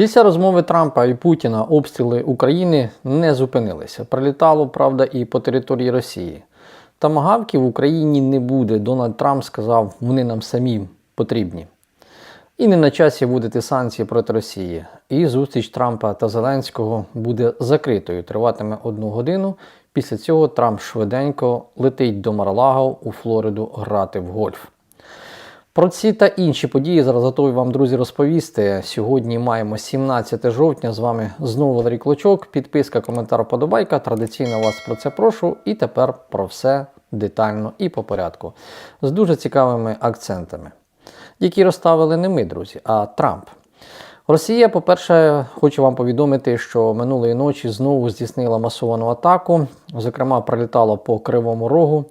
Після розмови Трампа і Путіна обстріли України не зупинилися. Прилітало, правда, і по території Росії. Тамагавків в Україні не буде. Дональд Трамп сказав, вони нам самі потрібні. І не на часі вводити санкції проти Росії. І зустріч Трампа та Зеленського буде закритою, триватиме одну годину. Після цього Трамп швиденько летить до Марлаго у Флориду грати в гольф. Про ці та інші події зараз готові вам, друзі, розповісти. Сьогодні маємо 17 жовтня. З вами знову Валерій Клочок. Підписка, коментар, подобайка. Традиційно вас про це прошу. І тепер про все детально і по порядку. З дуже цікавими акцентами, які розставили не ми, друзі, а Трамп. Росія, по-перше, хочу вам повідомити, що минулої ночі знову здійснила масовану атаку. Зокрема, прилітало по Кривому Рогу.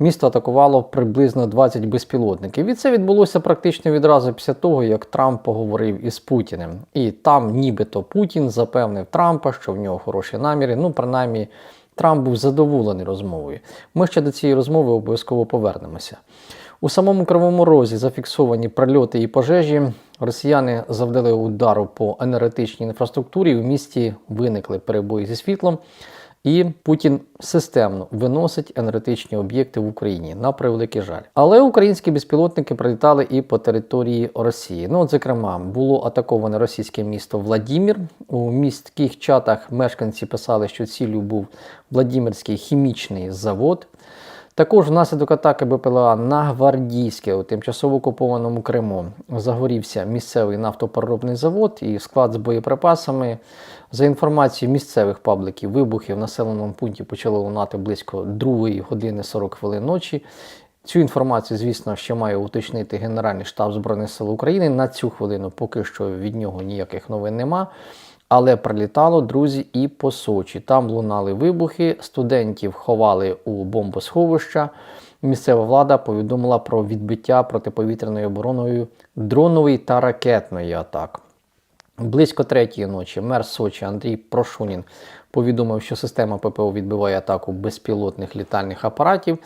Місто атакувало приблизно 20 безпілотників. І це відбулося практично відразу після того, як Трамп поговорив із Путіним. І там, нібито Путін запевнив Трампа, що в нього хороші наміри. Ну, принаймні, Трамп був задоволений розмовою. Ми ще до цієї розмови обов'язково повернемося. У самому Кривому Розі зафіксовані прильоти і пожежі. Росіяни завдали удару по енергетичній інфраструктурі. В місті виникли перебої зі світлом. І Путін системно виносить енергетичні об'єкти в Україні на превеликий жаль. Але українські безпілотники прилітали і по території Росії. Ну, от, зокрема, було атаковане російське місто Владімір. У міських чатах мешканці писали, що ціллю був Владимирський хімічний завод. Також внаслідок атаки БПЛА на Гвардійське у тимчасово окупованому Криму загорівся місцевий нафтопереробний завод і склад з боєприпасами. За інформацією місцевих пабликів, вибухи в населеному пункті почали лунати близько 2 години 40 хвилин ночі. Цю інформацію, звісно, ще має уточнити Генеральний штаб Збройних сил України. На цю хвилину поки що від нього ніяких новин нема. Але прилітало, друзі, і по Сочі. Там лунали вибухи, студентів ховали у бомбосховища. Місцева влада повідомила про відбиття протиповітряною обороною дронової та ракетної атак. Близько третьої ночі мер Сочі Андрій Прошунін повідомив, що система ППО відбиває атаку безпілотних літальних апаратів.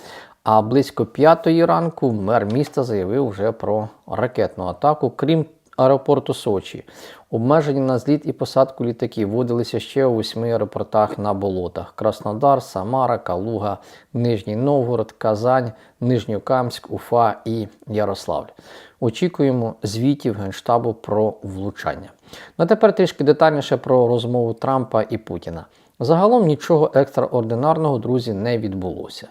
А близько п'ятої ранку мер міста заявив вже про ракетну атаку. Крім аеропорту Сочі. Обмеження на зліт і посадку літаків вводилися ще у восьми аеропортах на болотах: Краснодар, Самара, Калуга, Нижній Новгород, Казань, Нижньокамськ, Уфа і Ярославль. Очікуємо звітів Генштабу про влучання. Ну а тепер трішки детальніше про розмову Трампа і Путіна. Загалом нічого екстраординарного, друзі, не відбулося.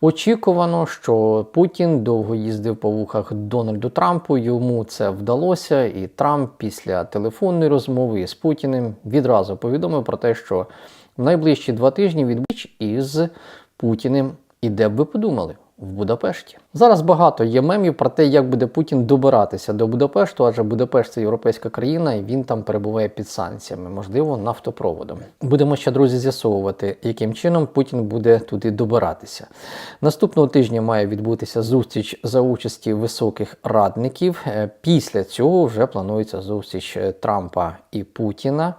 Очікувано, що Путін довго їздив по вухах Дональду Трампу. Йому це вдалося, і Трамп після телефонної розмови з Путіним відразу повідомив про те, що в найближчі два тижні відбуч із Путіним. І де б ви подумали? В Будапешті зараз багато є мемів про те, як буде Путін добиратися до Будапешту, адже Будапешт це європейська країна, і він там перебуває під санкціями, можливо, нафтопроводом. Будемо ще друзі з'ясовувати, яким чином Путін буде туди добиратися. Наступного тижня має відбутися зустріч за участі високих радників. Е, Після цього вже планується зустріч е, Трампа і Путіна.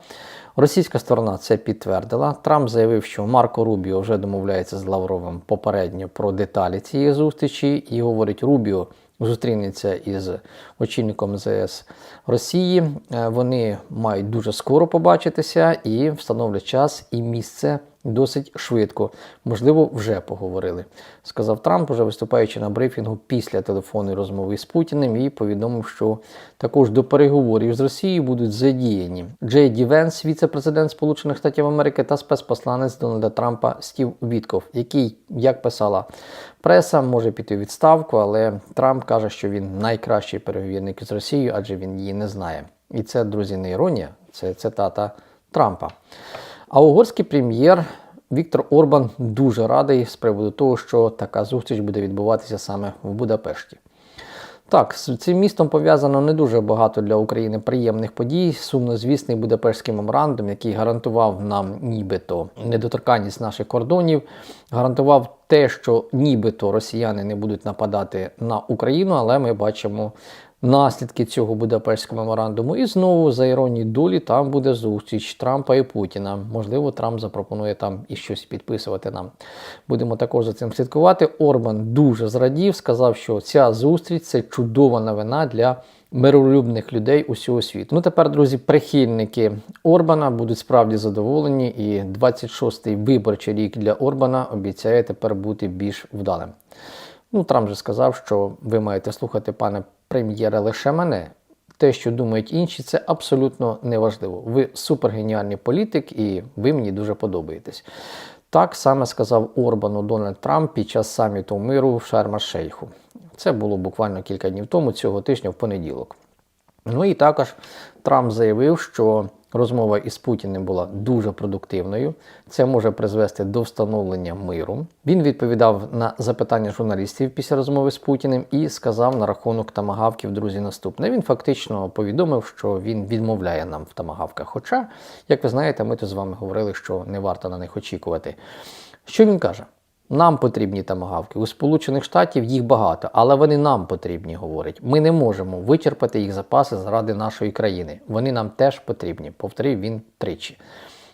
Російська сторона це підтвердила. Трамп заявив, що Марко Рубіо вже домовляється з Лавровим попередньо про деталі цієї зустрічі, і говорить, Рубіо зустрінеться із очільником ЗС Росії. Е, Вони мають дуже скоро побачитися і встановлять час і місце досить швидко. Можливо, вже поговорили. Сказав Трамп, уже виступаючи на брифінгу після телефонної розмови з Путіним, і повідомив, що також до переговорів з Росією будуть задіяні Джей Ді Венс, віце-президент Сполучених Штатів Америки, та спецпосланець Дональда Трампа Стів Вітков, який, як писала преса, може піти у відставку, але Трамп каже, що він найкращий переговірник з Росією, адже він її не знає. І це, друзі, не іронія, це цитата Трампа. А угорський прем'єр Віктор Орбан дуже радий з приводу того, що така зустріч буде відбуватися саме в Будапешті. Так, з цим містом пов'язано не дуже багато для України приємних подій. Сумнозвісний Будапештський меморандум, який гарантував нам нібито недоторканність наших кордонів, гарантував те, що нібито росіяни не будуть нападати на Україну, але ми бачимо наслідки цього Будапештського меморандуму. І знову, за іронією долі, там буде зустріч Трампа і Путіна. Можливо, Трамп запропонує там і щось підписувати нам. Будемо також за цим слідкувати. Орбан дуже зрадів, сказав, що ця зустріч це чудова новина для миролюбних людей усього світу. Ну тепер, друзі, прихильники Орбана будуть справді задоволені, і 26-й виборчий рік для Орбана обіцяє тепер бути більш вдалим. Ну, Трамп же сказав, що ви маєте слухати, пане прем'єре, лише мене. Те, що думають інші, це абсолютно неважливо. Ви супергеніальний політик, і ви мені дуже подобаєтесь. Так саме сказав Орбану Дональд Трамп під час саміту миру в Шарма-Шейху. Це було буквально кілька днів тому, цього тижня в понеділок. Ну і також Трамп заявив, що розмова із Путіним була дуже продуктивною. Це може призвести до встановлення миру. Він відповідав на запитання журналістів після розмови з Путіним і сказав на рахунок тамагавків, друзі, наступне. Він фактично повідомив, що він відмовляє нам в тамагавках. Хоча, як ви знаєте, ми тут з вами говорили, що не варто на них очікувати. Що він каже? Нам потрібні тамагавки. У Сполучених Штатів їх багато, але вони нам потрібні, говорить. Ми не можемо вичерпати їх запаси заради нашої країни. Вони нам теж потрібні. Повторив він тричі.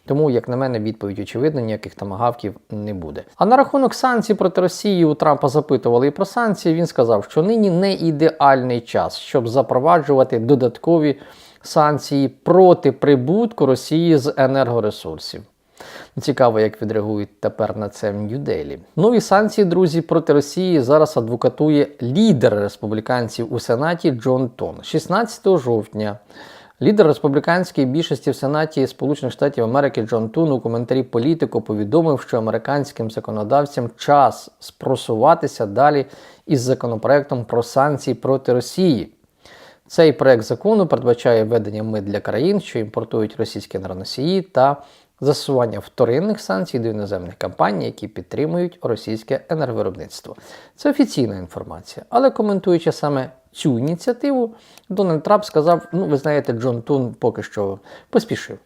Тому, як на мене, відповідь очевидна, ніяких тамагавків не буде. А на рахунок санкцій проти Росії у Трампа запитували і про санкції. Він сказав, що нині не ідеальний час, щоб запроваджувати додаткові санкції проти прибутку Росії з енергоресурсів. Цікаво, як відреагують тепер на це в Нью-Делі. Нові санкції, друзі, проти Росії зараз адвокатує лідер республіканців у Сенаті Джон Тон. 16 жовтня лідер республіканської більшості в Сенаті Сполучених Штатів Америки Джон Тун у коментарі політику повідомив, що американським законодавцям час спросуватися далі із законопроектом про санкції проти Росії. Цей проект закону передбачає введення мит для країн, що імпортують російські енергоносії та застосування вторинних санкцій до іноземних компаній, які підтримують російське енерговиробництво. Це офіційна інформація. Але коментуючи саме цю ініціативу, Дональд Трамп сказав: ну, ви знаєте, Джон Тун поки що поспішив.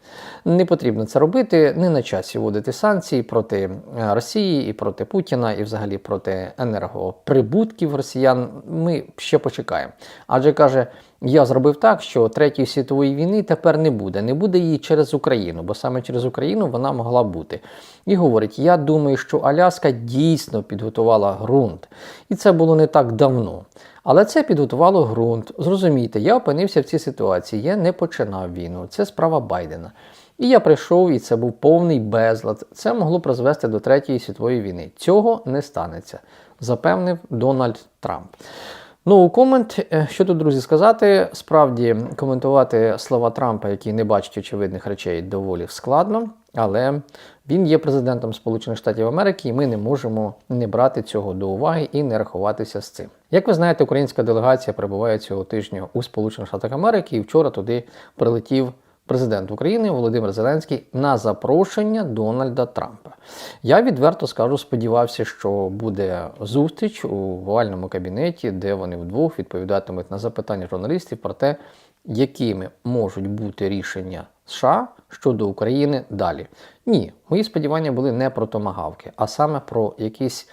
Не потрібно це робити, не на часі вводити санкції проти е, Росії і проти Путіна, і взагалі проти енергоприбутків росіян. Ми ще почекаємо. Адже каже. Я зробив так, що Третьої світової війни тепер не буде. Не буде її через Україну, бо саме через Україну вона могла бути. І говорить: я думаю, що Аляска дійсно підготувала ґрунт. І це було не так давно. Але це підготувало ґрунт. Зрозумійте, я опинився в цій ситуації, я не починав війну. Це справа Байдена. І я прийшов, і це був повний безлад. Це могло призвести до Третьої світової війни. Цього не станеться, запевнив Дональд Трамп. Ну, комент, е, що тут, друзі, сказати, справді коментувати слова Трампа, який не бачить очевидних речей, доволі складно, але він є президентом Сполучених Штатів Америки, і ми не можемо не брати цього до уваги і не рахуватися з цим. Як ви знаєте, українська делегація перебуває цього тижня у Сполучених Штатах Америки, і вчора туди прилетів президент України Володимир Зеленський на запрошення Дональда Трампа. Я відверто скажу, сподівався, що буде зустріч у овальному кабінеті, де вони вдвох відповідатимуть на запитання журналістів про те, якими можуть бути рішення США щодо України далі. Ні, мої сподівання були не про томагавки, а саме про якийсь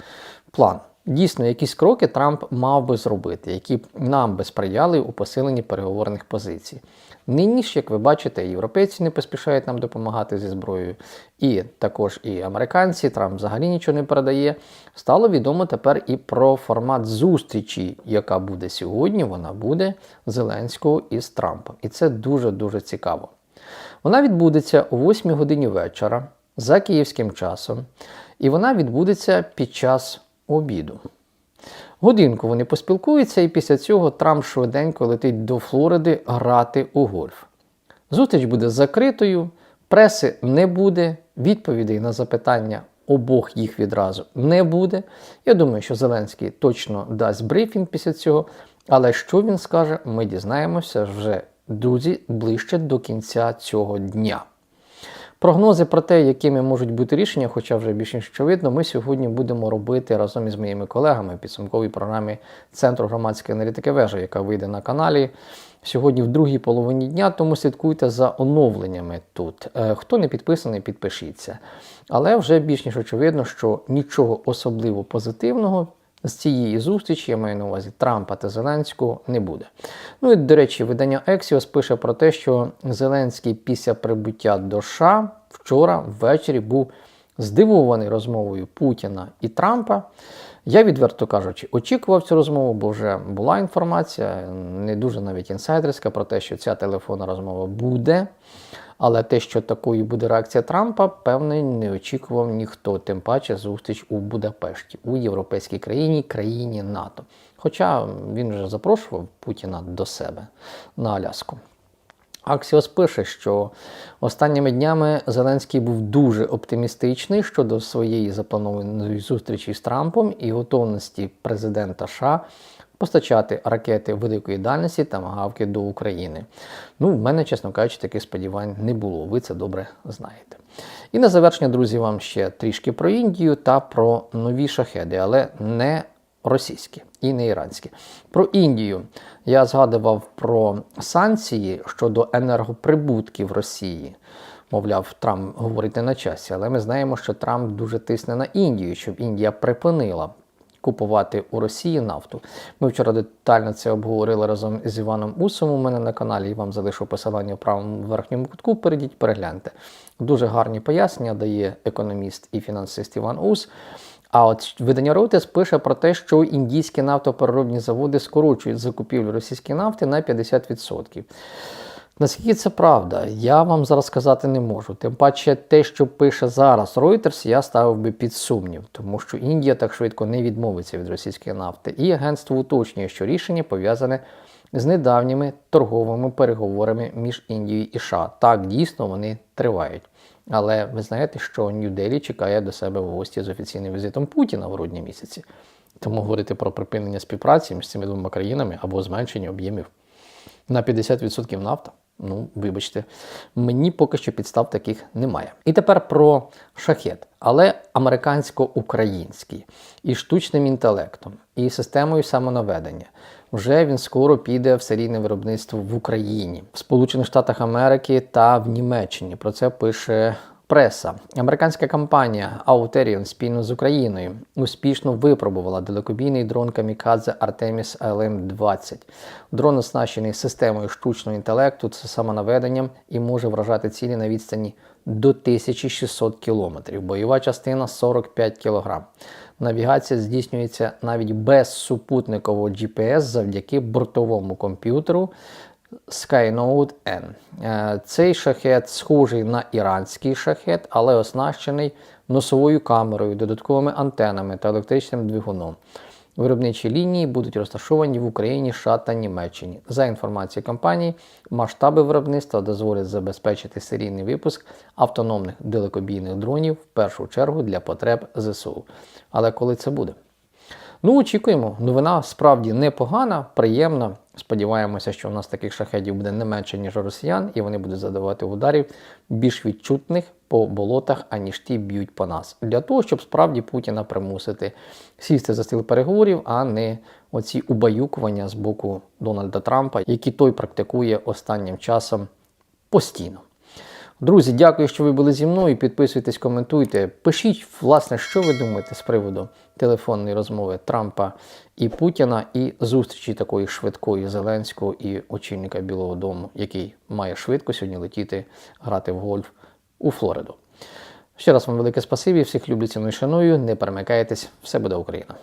план. Дійсно, якісь кроки Трамп мав би зробити, які б нам би сприяли у посиленні переговорних позицій. Нині ж, як ви бачите, європейці не поспішають нам допомагати зі зброєю, і також і американці, Трамп взагалі нічого не передає. Стало відомо тепер і про формат зустрічі, яка буде сьогодні. Вона буде Зеленського із Трампом. І це дуже-дуже цікаво. Вона відбудеться о 8 годині вечора за київським часом, і вона відбудеться під час обіду. Годинку вони поспілкуються, і після цього Трамп швиденько летить до Флориди грати у гольф. Зустріч буде закритою, преси не буде, відповідей на запитання обох їх відразу не буде. Я думаю, що Зеленський точно дасть брифінг після цього. Але що він скаже, ми дізнаємося вже, друзі, ближче до кінця цього дня. Прогнози про те, якими можуть бути рішення, хоча вже більш ніж очевидно, ми сьогодні будемо робити разом із моїми колегами в підсумковій програмі Центру громадської аналітики вежа, яка вийде на каналі сьогодні в другій половині дня, тому слідкуйте за оновленнями тут. Е, хто не підписаний, підпишіться. Але вже більш ніж очевидно, що нічого особливо позитивного. З цієї зустрічі, я маю на увазі Трампа та Зеленського, не буде. Ну і, до речі, видання Axios пише про те, що Зеленський після прибуття до США вчора ввечері був здивований розмовою Путіна і Трампа, Я, відверто кажучи, очікував цю розмову, бо вже була інформація, не дуже навіть інсайдерська, про те, що ця телефонна розмова буде. Але те, що такою буде реакція Трампа, певне, не очікував ніхто, тим паче зустріч у Будапешті, у європейській країні, країні НАТО. Хоча він вже запрошував Путіна до себе на Аляску. Аксіос пише, що останніми днями Зеленський був дуже оптимістичний щодо своєї запланованої зустрічі з Трампом і готовності президента США постачати ракети великої дальності та магавки до України. Ну, в мене, чесно кажучи, таких сподівань не було. Ви це добре знаєте. І на завершення, друзі, вам ще трішки про Індію та про нові шахеди, але не російські і не іранські. Про Індію я згадував про санкції щодо енергоприбутків Росії. Мовляв, Трамп говорить не на часі, але ми знаємо, що Трамп дуже тисне на Індію, щоб Індія припинила купувати у Росії нафту. Ми вчора детально це обговорили разом з Іваном Усом у мене на каналі. і вам залишу посилання в правому верхньому кутку. Перейдіть, перегляньте. Дуже гарні пояснення дає економіст і фінансист Іван Ус. А от видання Reuters пише про те, що індійські нафтопереробні заводи скорочують закупівлю російської нафти на 50%. Наскільки це правда, я вам зараз сказати не можу. Тим паче, те, що пише зараз Reuters, я ставив би під сумнів, тому що Індія так швидко не відмовиться від російської нафти. І агентство уточнює, що рішення пов'язане з недавніми торговими переговорами між Індією і США. Так, дійсно, вони тривають. Але ви знаєте, що Нью-Делі чекає до себе в гості з офіційним візитом Путіна в грудні місяці. Тому говорити про припинення співпраці між цими двома країнами або зменшення об'ємів на 50% нафта. Ну, вибачте, мені поки що підстав таких немає. І тепер про шахет, але американсько-український, і штучним інтелектом, і системою самонаведення. Вже він скоро піде в серійне виробництво в Україні, в Сполучених Штатах Америки та в Німеччині. Про це пише преса. Американська компанія Auterion спільно з Україною успішно випробувала далекобійний дрон Камікадзе Artemis LM-20. Дрон оснащений системою штучного інтелекту, це самонаведенням і може вражати цілі на відстані до 1600 км. Бойова частина 45 кг. Навігація здійснюється навіть без супутникового GPS завдяки бортовому комп'ютеру Skynote N. Е, Цей шахет схожий на іранський шахет, але оснащений носовою камерою, додатковими антенами та електричним двигуном. Виробничі лінії будуть розташовані в Україні, США та Німеччині. За інформацією компанії, масштаби виробництва дозволять забезпечити серійний випуск автономних далекобійних дронів в першу чергу для потреб ЗСУ. Але коли це буде? Ну, очікуємо. Новина справді непогана, приємна. Сподіваємося, що у нас таких шахедів буде не менше, ніж у росіян, і вони будуть задавати ударів більш відчутних по болотах, аніж ті б'ють по нас. Для того, щоб справді Путіна примусити сісти за стіл переговорів, а не оці убаюкування з боку Дональда Трампа, які той практикує останнім часом постійно. Друзі, дякую, що ви були зі мною. Підписуйтесь, коментуйте. Пишіть, власне, що ви думаєте з приводу телефонної розмови Трампа і Путіна, і зустрічі такої швидкої Зеленського і очільника Білого Дому, який має швидко сьогодні летіти грати в гольф у Флориду. Ще раз вам велике спасибі, всіх люблю ціную і. Не перемикайтесь, все буде Україна.